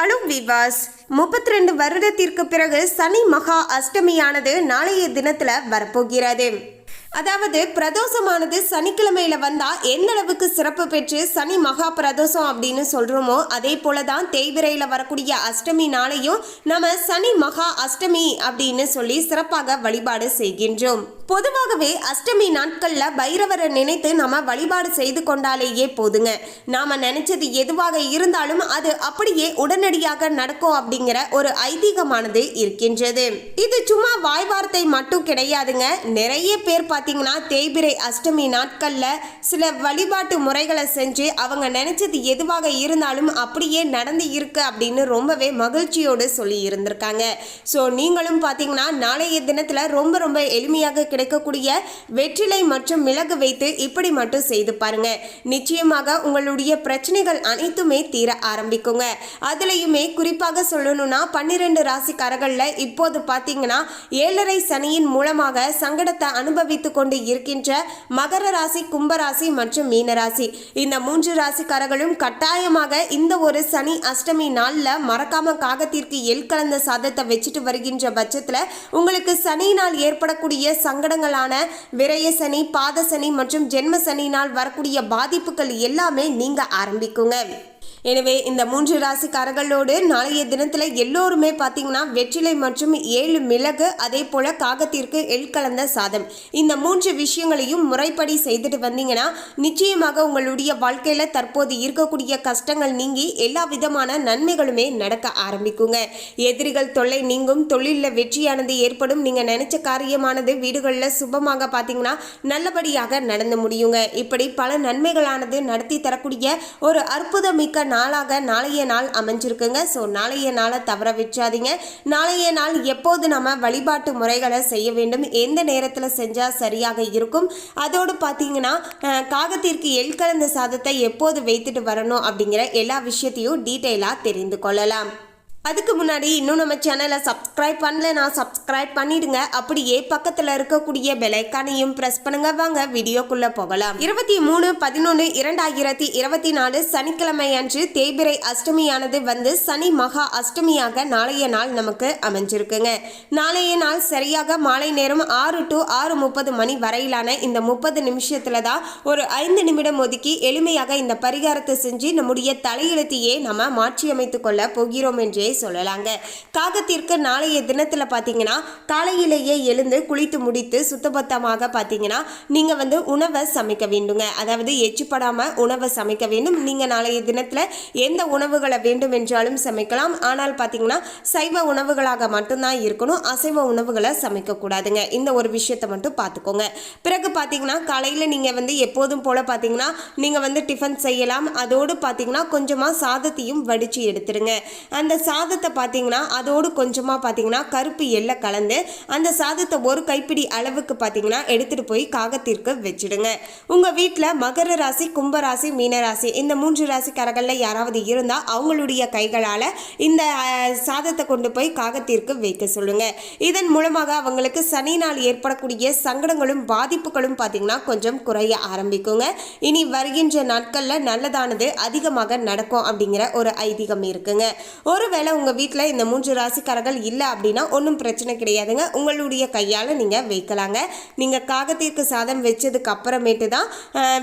Hello விவாஸ் முப்பத்தி ரெண்டு வருடத்திற்கு பிறகு சனி மகா அஷ்டமியானது நாளைய தினத்துல வரப்போகிறது. அதாவது பிரதோஷமானது சனிக்கிழமையில வந்தா எந்த அளவுக்கு சிறப்பு பெற்று சனி மகா பிரதோஷம் அப்படின்னு சொல்றோமோ அதே போல தான் தேய்பிரையில வரக்கூடிய அஷ்டமி நாளையும் நம்ம சனி மகா அஷ்டமி அப்படின்னு சொல்லி சிறப்பாக வழிபாடு செய்கின்றோம். பொதுவாகவே அஷ்டமி நாட்கள்ல பைரவரை நினைத்து நாம வழிபாடு செய்து கொண்டாலேயே போதுங்க. நாம நினைச்சது எதுவாக இருந்தாலும் அது அப்படியே உடனடியாக நடக்கும் அப்படிங்கிற ஒரு ஐதீகமானது இருக்கின்றது. இது சும்மா வாய் வார்த்தை மட்டும் கிடையாதுங்க. நிறைய பேர் பார்த்தீங்கன்னா தேய்பிரை அஷ்டமி நாட்கள்ல சில வழிபாட்டு முறைகளை செஞ்சு அவங்க நினைச்சது எதுவாக இருந்தாலும் அப்படியே நடந்து இருக்கு அப்படின்னு ரொம்பவே மகிழ்ச்சியோடு சொல்லி இருந்திருக்காங்க. ஸோ நீங்களும் பார்த்தீங்கன்னா நாளைய தினத்தில் ரொம்ப ரொம்ப எளிமையாக கிடைக்கக்கூடிய வெற்றிலை மற்றும் மிளகு வைத்து இப்படி மட்டும் செய்து பாருங்க. நிச்சயமாக உங்களுடைய பிரச்சனைகள் அனைத்துமே தீர ஆரம்பிக்குங்க. அதுலேயுமே குறிப்பாக சொல்லணும்னா பன்னிரெண்டு ராசிக்காரர்களில் இப்போது பார்த்தீங்கன்னா ஏழரை சனியின் மூலமாக சங்கடத்தை அனுபவித்து கொண்டு இருக்கின்ற மகர ராசி கும்பராசி மற்றும் மீனராசி இந்த மூன்று ராசிக்காரர்களும் கட்டாயமாக இந்த ஒரு சனி அஷ்டமி நாள்ல மறக்காம காகத்திற்கு எல் கலந்த சாதத்தை வச்சுட்டு வருகின்ற பட்சத்துல உங்களுக்கு சனியினால் ஏற்படக்கூடிய சங்க சங்கடங்களான விரயசனி பாதசனி மற்றும் ஜென்மசனினால் வரக்கூடிய பாதிப்புகள் எல்லாமே நீங்க ஆரம்பிக்குங்க. எனவே இந்த மூன்று ராசிக்காரர்களோடு நாளைய தினத்தில் எல்லோருமே பார்த்தீங்கன்னா வெற்றிலை மற்றும் ஏழு மிளகு அதே போல் காகத்திற்கு எள் கலந்த சாதம். இந்த மூன்று விஷயங்களையும் முறைப்படி செய்துட்டு வந்தீங்கன்னா நிச்சயமாக உங்களுடைய வாழ்க்கையில் தற்போது இருக்கக்கூடிய கஷ்டங்கள் நீங்கி எல்லா விதமான நன்மைகளுமே நடக்க ஆரம்பிக்குங்க. எதிரிகள் தொல்லை நீங்கும் தொழிலில் வெற்றியானது ஏற்படும். நீங்கள் நினைச்ச காரியமானது வீடுகளில் சுபமாக பார்த்தீங்கன்னா நல்லபடியாக நடந்து முடியுங்க. இப்படி பல நன்மைகளானது நடத்தி தரக்கூடிய ஒரு அற்புதமிக்க நாளாக நாளைய நாள் அமைஞ்சிருக்குங்க. ஸோ நாளைய நாளை தவற விற்றாதீங்க நாளைய நாள் எப்போது நம்ம வழிபாட்டு முறைகளை செய்ய வேண்டும் எந்த நேரத்தில் செஞ்சால் சரியாக இருக்கும் அதோடு பார்த்தீங்கன்னா காகத்திற்கு எள் கலந்த சாதத்தை எப்போது வைத்துட்டு வரணும் அப்படிங்கிற எல்லா விஷயத்தையும் டீட்டெயிலாக தெரிந்து கொள்ளலாம். அதுக்கு முன்னாடி இன்னும் நம்ம சேனலை சப்ஸ்கிரைப் பண்ணலனா சப்ஸ்கிரைப் பண்ணிடுங்க. அப்படியே பக்கத்தில் இருக்கக்கூடிய பெலைக்கானையும் ப்ரெஸ் பண்ணுங்க. வாங்க வீடியோக்குள்ள போகலாம். இருபத்தி மூணு பதினொன்று இரண்டாயிரத்தி இருபத்தி நாலு சனிக்கிழமை அன்று தேய்பிரை அஷ்டமியானது வந்து சனி மகா அஷ்டமியாக நாளைய நாள் நமக்கு அமைஞ்சிருக்குங்க. நாளைய நாள் சரியாக மாலை நேரம் ஆறு டு ஆறு முப்பது மணி வரையிலான இந்த முப்பது நிமிஷத்துல தான் ஒரு ஐந்து நிமிடம் ஒதுக்கி எளிமையாக இந்த பரிகாரத்தை செஞ்சு நம்முடைய தலையெழுத்தையே நம்ம மாற்றி அமைத்துக் கொள்ள போகிறோம் என்றே சொல்லலாங்க. காகத்திற்கு நாளைய தினத்தில் பார்த்தீங்கன்னா காலையிலேயே எழுந்து குளித்து முடித்து சுத்தபத்தமாக பார்த்தீங்கன்னா நீங்கள் வந்து உணவை சமைக்க வேண்டுங்க. அதாவது எச்சுப்படாமல் உணவை சமைக்க வேண்டும். நீங்கள் நாளைய தினத்தில் எந்த உணவுகளை வேண்டும் என்றாலும் சமைக்கலாம். ஆனால் பார்த்தீங்கன்னா சைவ உணவுகளாக மட்டும்தான் இருக்கணும். அசைவ உணவுகளை சமைக்கக்கூடாதுங்க இந்த ஒரு விஷயத்தை மட்டும் பார்த்துக்கோங்க பிறகு பார்த்தீங்கன்னா காலையில் நீங்கள் வந்து எப்போதும் போல் பார்த்தீங்கன்னா நீங்கள் வந்து டிஃபன் செய்யலாம். அதோடு பார்த்தீங்கன்னா கொஞ்சமாக சாதத்தையும் வடித்து எடுத்துருங்க. அந்த சாதத்தை பார்த்தீங்கன்னா அதோடு கொஞ்சமாக பார்த்தீங்கன்னா கருப்பு எள்ளை கலந்து அந்த சாதத்தை ஒரு கைப்பிடி அளவுக்கு பார்த்தீங்கன்னா எடுத்துகிட்டு போய் காகத்திற்கு வச்சிடுங்க. உங்கள் வீட்டில் மகர ராசி கும்பராசி மீனராசி இந்த மூன்று ராசிக்காரர்களில் யாராவது இருந்தால் அவங்களுடைய கைகளால் இந்த சாதத்தை கொண்டு போய் காகத்திற்கு வைக்க சொல்லுங்கள் இதன் மூலமாக அவங்களுக்கு சனி நாள் ஏற்படக்கூடிய சங்கடங்களும் பாதிப்புகளும் பார்த்தீங்கன்னா கொஞ்சம் குறைய ஆரம்பிக்குங்க. இனி வருகின்ற நாட்களில் நல்லதானது அதிகமாக நடக்கும் அப்படிங்கிற ஒரு ஐதீகம் இருக்குங்க. ஒருவேளை உங்கள் வீட்டில் இந்த மூன்று ராசிக்காரர்கள் இல்லை அப்படின்னா ஒன்றும் பிரச்சனை கிடையாதுங்க. உங்களுடைய கையால் நீங்கள் வைக்கலாங்க. நீங்கள் காகத்திற்கு சாதம் வச்சதுக்கு அப்புறமேட்டு தான்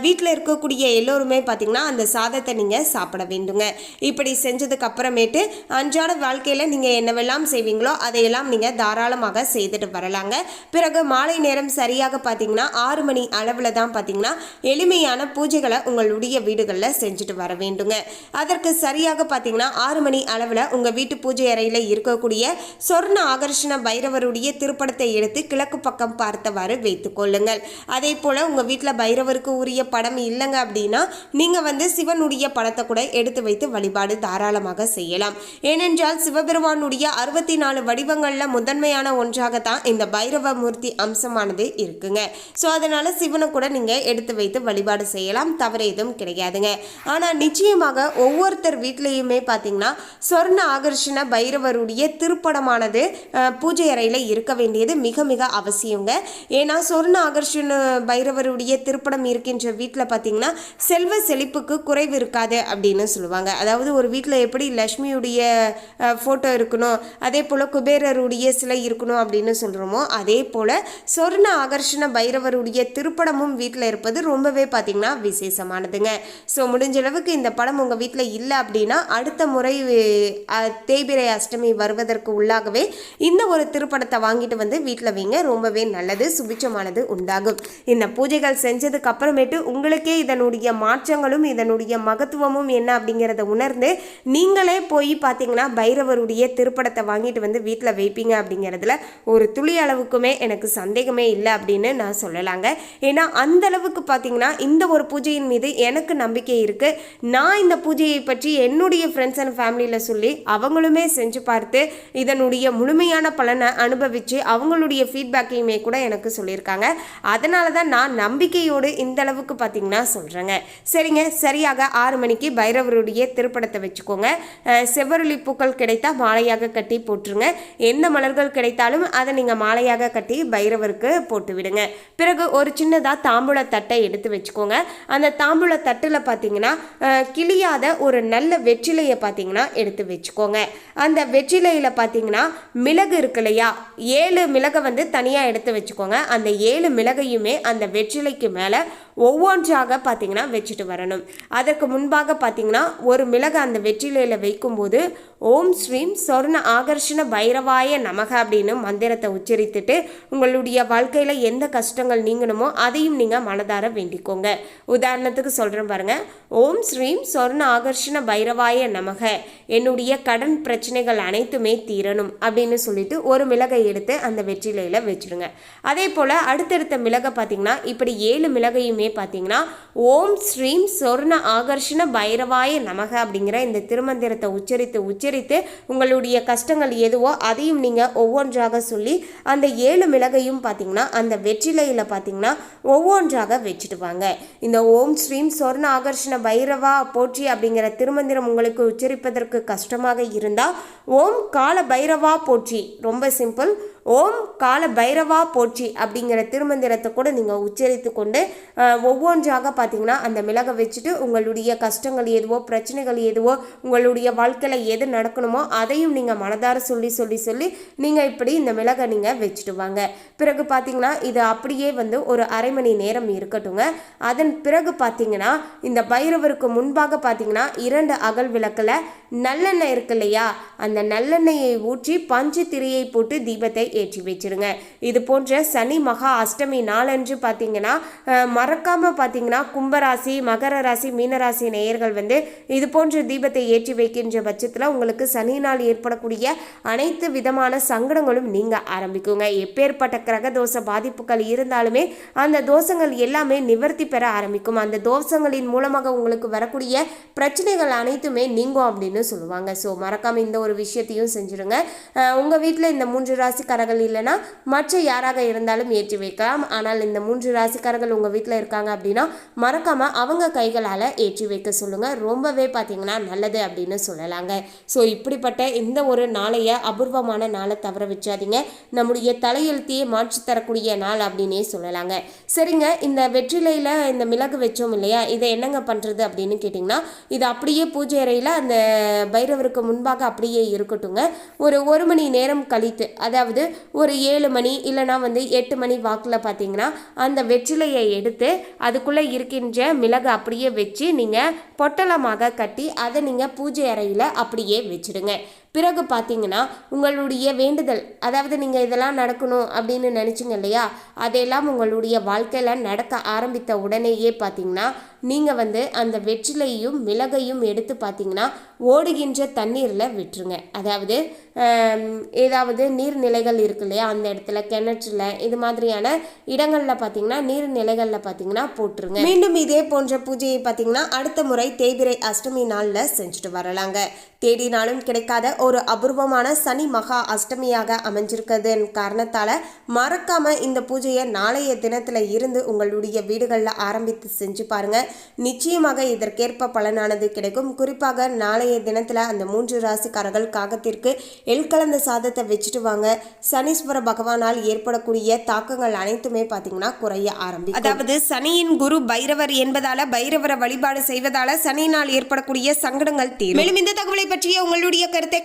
வீட்டில் இருக்கக்கூடிய எல்லோருமே பார்த்தீங்கன்னா அந்த சாதத்தை நீங்கள் சாப்பிட வேண்டுங்க. இப்படி செஞ்சதுக்கு அப்புறமேட்டு அன்றாட வாழ்க்கையில் நீங்கள் என்னவெல்லாம் செய்வீங்களோ அதையெல்லாம் நீங்கள் தாராளமாக செய்துட்டு வரலாங்க. பிறகு மாலை நேரம் சரியாக பார்த்தீங்கன்னா ஆறு மணி அளவில் தான் பார்த்தீங்கன்னா எளிமையான பூஜைகளை உங்களுடைய வீடுகளில் செஞ்சுட்டு வர வேண்டுங்க. அதற்கு சரியாக பார்த்தீங்கன்னா ஆறு மணி அளவில் உங்கள் வீட்டு பூஜை அறையில் இருக்கக்கூடிய சொர்ண ஆகர்ஷண பைரவருடைய திருப்படத்தை எடுத்து கிழக்கு பக்கம் பார்த்தவாறு வைத்துக் கொள்ளுங்கள். அதே போல் உங்கள் வீட்டில் பைரவருக்கு உரிய படம் இல்லைங்க அப்படின்னா நீங்கள் வந்து சிவனுடைய படத்தை கூட எடுத்து வைத்து வழிபாடு தாராளமாக செய்யலாம். ஏனென்றால் சிவபெருமானுடைய அறுபத்தி நாலு வடிவங்களில் முதன்மையான ஒன்றாகத்தான் இந்த பைரவ மூர்த்தி அம்சமானது இருக்குங்க. ஸோ அதனால் சிவனை கூட நீங்கள் எடுத்து வைத்து வழிபாடு செய்யலாம். தவறு எதுவும் கிடையாதுங்க. ஆனால் நிச்சயமாக ஒவ்வொருத்தர் வீட்லேயுமே பார்த்தீங்கன்னா சொர்ண ஆகர்ஷ ஆகர்ஷண பைரவருடைய திருப்படமானது பூஜை அறையில் இருக்க வேண்டியது மிக மிக அவசியங்க. ஏன்னா சொர்ண ஆகர்ஷண பைரவருடைய திருப்படம் இருக்கின்ற வீட்டில் பார்த்தீங்கன்னா செல்வ செழிப்புக்கு குறைவு இருக்காது அப்படின்னு சொல்லுவாங்க. அதாவது ஒரு வீட்டில் எப்படி லக்ஷ்மியுடைய ஃபோட்டோ இருக்கணும் அதே போல் குபேரருடைய சிலை இருக்கணும் அப்படின்னு சொல்கிறோமோ அதே போல் சொர்ண ஆகர்ஷண பைரவருடைய திருப்படமும் வீட்டில் இருப்பது ரொம்பவே பார்த்தீங்கன்னா விசேஷமானதுங்க. ஸோ முடிஞ்ச அளவுக்கு இந்த படம் உங்கள் வீட்டில் இல்லை அப்படின்னா அடுத்த முறை தேபிரை அஷ்டமி வருவதற்கு உள்ளாகவே இந்த ஒரு திருப்படத்தை வாங்கிட்டு வந்து வீட்டில் வைங்க. ரொம்பவே நல்லது சுபிச்சமானது உண்டாகும். இந்த பூஜைகள் செஞ்சதுக்கு அப்புறமேட்டு உங்களுக்கே இதனுடைய மாற்றங்களும் இதனுடைய மகத்துவமும் என்ன அப்படிங்கிறத உணர்ந்து நீங்களே போய் பார்த்தீங்கன்னா பைரவருடைய திருப்படத்தை வாங்கிட்டு வந்து வீட்டில் வைப்பீங்க அப்படிங்கிறதுல ஒரு துளி அளவுக்குமே எனக்கு சந்தேகமே இல்லை அப்படின்னு நான் சொல்லலாங்க. ஏன்னா அந்த அளவுக்கு பார்த்தீங்கன்னா இந்த ஒரு பூஜையின் மீது எனக்கு நம்பிக்கை இருக்கு. நான் இந்த பூஜையை பற்றி என்னுடைய ஃப்ரெண்ட்ஸ் அண்ட் ஃபேமிலியில் சொல்லி அவங்களுமே செஞ்சு பார்த்து இதனுடைய முழுமையான பலனை அனுபவித்து அவங்களுடைய ஃபீட்பேக்கையுமே கூட எனக்கு சொல்லியிருக்காங்க. அதனால தான் நான் நம்பிக்கையோடு இந்த அளவுக்கு பார்த்தீங்கன்னா சொல்கிறேங்க சரிங்க சரியாக ஆறு மணிக்கு பைரவருடைய திருப்படத்தை வச்சுக்கோங்க. செவ்வரளி பூக்கள் கிடைத்தா மாலையாக கட்டி போட்டுருங்க. எந்த மலர்கள் கிடைத்தாலும் அதை நீங்கள் மாலையாக கட்டி பைரவருக்கு போட்டு விடுங்க. பிறகு ஒரு சின்னதாக தாம்பூல தட்டை எடுத்து வச்சுக்கோங்க. அந்த தாம்பூல தட்டில் பார்த்தீங்கன்னா கிளியாத கிழியாத ஒரு நல்ல வெற்றிலையை பார்த்தீங்கன்னா எடுத்து வச்சுக்கோங்க. அந்த வெற்றிலையில் பார்த்தீங்கன்னா மிளகு இருக்கு இல்லையா? ஏழு மிளகை வந்து தனியாக எடுத்து வச்சுக்கோங்க. அந்த ஏழு மிளகையுமே அந்த வெற்றிலைக்கு மேலே ஒவ்வொன்றாக பார்த்தீங்கன்னா வச்சுட்டு வரணும். அதற்கு முன்பாக பார்த்தீங்கன்னா ஒரு மிளகு அந்த வெற்றிலையில் வைக்கும்போது ஓம் ஸ்ரீம் சொர்ண ஆகர்ஷண பைரவாய நமக அப்படின்னு மந்திரத்தை உச்சரித்துட்டு உங்களுடைய வாழ்க்கையில் எந்த கஷ்டங்கள் நீங்கணுமோ அதையும் நீங்கள் மனதார வேண்டிக்கோங்க. உதாரணத்துக்கு சொல்கிறேன் பாருங்கள் ஓம் ஸ்ரீம் சொர்ண ஆகர்ஷண பைரவாய நமக. என்னுடைய கடன் பிரச்சனைகள் அனைத்துமே தீரணும் அப்படின்னு சொல்லிட்டு ஒரு மிளகை எடுத்து அந்த வெற்றிலையில் வச்சுருங்க அதே போல் அடுத்தடுத்த மிளகை பார்த்தீங்கன்னா இப்படி ஏழு மிளகையுமே பார்த்தீங்கன்னா ஓம் ஸ்ரீம் சொர்ண ஆகர்ஷண பைரவாய நமக அப்படிங்கிற இந்த திருமந்திரத்தை உச்சரித்து உச்சரித்து உங்களுடைய கஷ்டங்கள் எதுவோ அதையும் நீங்கள் ஒவ்வொன்றாக சொல்லி அந்த ஏழு மிளகையும் பார்த்தீங்கன்னா அந்த வெற்றிலையில் பார்த்தீங்கன்னா ஒவ்வொன்றாக வச்சுட்டு வாங்க. இந்த ஓம் ஸ்ரீம் சொர்ண ஆகர்ஷண பைரவா போற்றி அப்படிங்கிற திருமந்திரம் உங்களுக்கு உச்சரிப்பதற்கு கஷ்டமாக இருந்தால் ஓம் கால பைரவா போற்றி. ரொம்ப சிம்பிள். ஓம் கால பைரவா போற்றி அப்படிங்கிற திருமந்திரத்தை கூட நீங்கள் உச்சரித்து கொண்டு ஒவ்வொன்றாக பார்த்தீங்கன்னா அந்த மிளகை வச்சுட்டு உங்களுடைய கஷ்டங்கள் எதுவோ பிரச்சனைகள் எதுவோ உங்களுடைய வாழ்க்கையில் எது நடக்கணுமோ அதையும் நீங்கள் மனதார சொல்லி சொல்லி சொல்லி நீங்கள் இப்படி இந்த மிளகை நீங்கள் வச்சுட்டு வாங்க. பிறகு பார்த்தீங்கன்னா இது அப்படியே வந்து ஒரு அரை மணி நேரம் இருக்கட்டுங்க. அதன் பிறகு பார்த்தீங்கன்னா இந்த பைரவருக்கு முன்பாக பார்த்தீங்கன்னா இரண்டு அகல் விளக்கில் நல்லெண்ணெய் இருக்கு இல்லையா? அந்த நல்லெண்ணெயை ஊற்றி பஞ்சு திரியை போட்டு தீபத்தை ஏற்றி வச்சிருங்க. இது போன்ற சனி மகா அஷ்டமி நாளன்று பார்த்தீங்கன்னா மறக்காமல் மறக்காம பார்த்தீங்கன்னா கும்பராசி மகர ராசி மீனராசி நேயர்கள் வந்து இது போன்ற தீபத்தை ஏற்றி வைக்கின்ற பட்சத்தில் உங்களுக்கு சனி நாள் ஏற்படக்கூடிய அனைத்து விதமான சங்கடங்களும் நீங்க ஆரம்பிக்குங்க. எப்பேற்பட்ட கிரக தோஷ பாதிப்புகள் இருந்தாலுமே அந்த தோஷங்கள் எல்லாமே நிவர்த்தி பெற ஆரம்பிக்கும். அந்த தோஷங்களின் மூலமாக உங்களுக்கு வரக்கூடிய பிரச்சனைகள் அனைத்துமே நீங்கும் அப்படின்னு சொல்லுவாங்க. ஸோ மறக்காம இந்த ஒரு விஷயத்தையும் செஞ்சுருங்க. உங்கள் உங்க வீட்டில் இந்த மூன்று ராசிக்காரர்கள் இல்லைன்னா மற்ற யாராக இருந்தாலும் ஏற்றி வைக்கலாம். ஆனால் இந்த மூன்று ராசிக்காரர்கள் உங்கள் வீட்டில் இருக்காங்க அப்படின்னா மறக்காமல் அவங்க கைகளால் ஏற்றி வைக்க சொல்லுங்கள் ரொம்பவே பார்த்தீங்கன்னா நல்லது அப்படின்னு சொல்லலாங்க. ஸோ இப்படிப்பட்ட இந்த ஒரு நாளைய அபூர்வமான நாளை தவற வச்சாதீங்க நம்முடைய தலையெழுத்தையே மாற்றி தரக்கூடிய நாள் அப்படின்னே சொல்லலாங்க. சரிங்க இந்த வெற்றிலையில் இந்த மிளகு வச்சோம் இல்லையா? இதை என்னங்க பண்ணுறது அப்படின்னு கேட்டிங்கன்னா இது அப்படியே பூஜை அறையில் அந்த பைரவருக்கு முன்பாக அப்படியே இருக்கட்டுங்க. ஒரு ஒரு மணி நேரம் கழித்து அதாவது ஒரு ஏழு மணி இல்லைனா வந்து எட்டு மணி வாக்கில் பார்த்தீங்கன்னா அந்த வெற்றிலையை எடுத்து அதுக்குள்ளே இருக்கின்ற மிளகு அப்படியே வச்சு நீங்கள் பொட்டலமாக கட்டி அதை நீங்கள் பூஜை அறையில் அப்படியே வச்சுடுங்க. பிறகு பார்த்தீங்கன்னா உங்களுடைய வேண்டுதல் அதாவது நீங்கள் இதெல்லாம் நடக்கணும் அப்படின்னு நினச்சிங்க இல்லையா? அதையெல்லாம் உங்களுடைய வாழ்க்கையில் நடக்க ஆரம்பித்த உடனேயே பார்த்தீங்கன்னா நீங்கள் வந்து அந்த வெற்றிலையும் மிளகையும் எடுத்து பார்த்தீங்கன்னா ஓடுகின்ற தண்ணீரில் விட்டுருங்க. அதாவது ஏதாவது நீர்நிலைகள் இருக்கு இல்லையா? அந்த இடத்துல கிணற்றில் இது மாதிரியான இடங்களில் பார்த்தீங்கன்னா நீர்நிலைகளில் பார்த்தீங்கன்னா போட்டுருங்க. மீண்டும் இதே போன்ற பூஜையை பார்த்தீங்கன்னா அடுத்த முறை தேய்பிரை அஷ்டமி நாளில் செஞ்சுட்டு வரலாங்க. தேடினாலும் கிடைக்காத ஒரு அபூர்வமான சனி மகா அஷ்டமியாக அமைஞ்சிருக்கிறதன் காரணத்தால் மறக்காம இந்த பூஜையை நாளைய தினத்தில் இருந்து உங்களுடைய வீடுகளில் ஆரம்பித்து செஞ்சு பாருங்க. நிச்சயமாக இதற்கேற்ப பலனானது கிடைக்கும். குறிப்பாக நாளைய தினத்தில் அந்த மூன்று ராசிக்காரர்கள் காகத்திற்கு எள் கலந்த சாதத்தை வச்சுட்டு வாங்க. சனீஸ்வர பகவானால் ஏற்படக்கூடிய தாக்கங்கள் அனைத்துமே பார்த்தீங்கன்னா குறைய ஆரம்பிக்கும். அதாவது சனியின் குரு பைரவர் என்பதால பைரவரை வழிபாடு செய்வதால சனியினால் ஏற்படக்கூடிய சங்கடங்கள் தீரும். மேலும் இந்த தகவலை பற்றிய உங்களுடைய கருத்தை